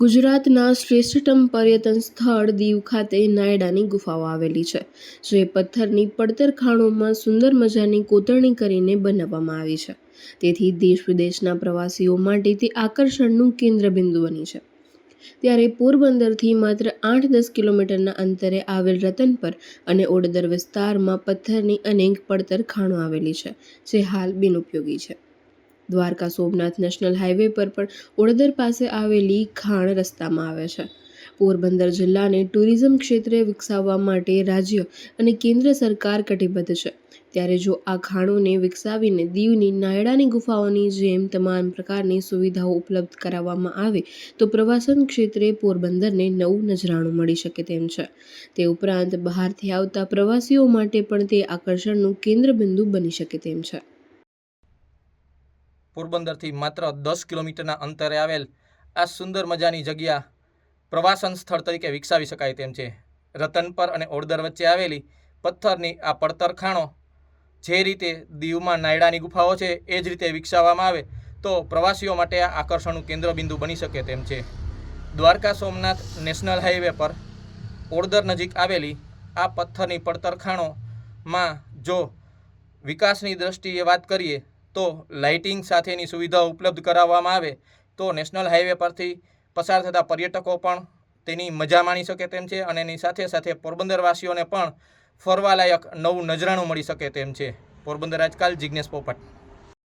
ગુજરાતના શ્રેષ્ઠતમ પર્યટન સ્થળ દીવ ખાતે નાયડાની ગુફાઓ આવેલી છે, જે પથ્થરની પડતર ખાણોમાં સુંદર મજાની કોતરણી કરીને બનાવવામાં આવી છે. તેથી દેશ વિદેશના પ્રવાસીઓ માટે તે આકર્ષણનું કેન્દ્રબિંદુ બની છે. ત્યારે પોરબંદરથી માત્ર આઠ દસ કિલોમીટરના અંતરે આવેલ રતનપર અને ઓડદર વિસ્તારમાં પથ્થરની અનેક પડતર ખાણો આવેલી છે, જે હાલ બિનઉપયોગી છે. દ્વારકા સોમનાથ નેશનલ હાઈવે પર પણ ઓડદર પાસે આવેલી ખાણ રસ્તામાં આવે છે. પોરબંદર જિલ્લાને ટુરિઝમ ક્ષેત્રે વિકસાવવા માટે રાજ્ય અને કેન્દ્ર સરકાર કટિબદ્ધ છે. ત્યારે જો આ ખાણોને વિકસાવીને દીવની નાયડાની ગુફાઓની જેમ તમામ પ્રકારની સુવિધાઓ ઉપલબ્ધ કરાવવામાં આવે, તો પ્રવાસન ક્ષેત્રે પોરબંદરને નવું નજરાણું મળી શકે તેમ છે. તે ઉપરાંત બહારથી આવતા પ્રવાસીઓ માટે પણ તે આકર્ષણનું કેન્દ્રબિંદુ બની શકે તેમ છે. પોરબંદરથી માત્ર દસ કિલોમીટરના અંતરે આવેલ આ સુંદર મજાની જગ્યા પ્રવાસન સ્થળ તરીકે વિકસાવી શકાય તેમ છે. રતનપર અને ઓડદર વચ્ચે આવેલી પથ્થરની આ પડતર ખાણો જે રીતે દીવમાં નાયડાની ગુફાઓ છે, એ જ રીતે વિકસાવવામાં આવે તો પ્રવાસીઓ માટે આ આકર્ષણનું કેન્દ્રબિંદુ બની શકે તેમ છે. દ્વારકા સોમનાથ નેશનલ હાઈવે પર ઓડદર નજીક આવેલી આ પથ્થરની પડતર ખાણોમાં જો વિકાસની દ્રષ્ટિએ વાત કરીએ તો લાઇટિંગ સાથેની સુવિધાઓ ઉપલબ્ધ કરાવવામાં આવે, તો નેશનલ હાઈવે પરથી પસાર થતા પર્યટકો પણ તેની મજા માણી શકે તેમ છે અને એની સાથે સાથે પોરબંદરવાસીઓને પણ ફરવાલાયક નવું નજરાણું મળી શકે તેમ છે. પોરબંદર આજકાલ જિજ્ઞેશ પોપટ.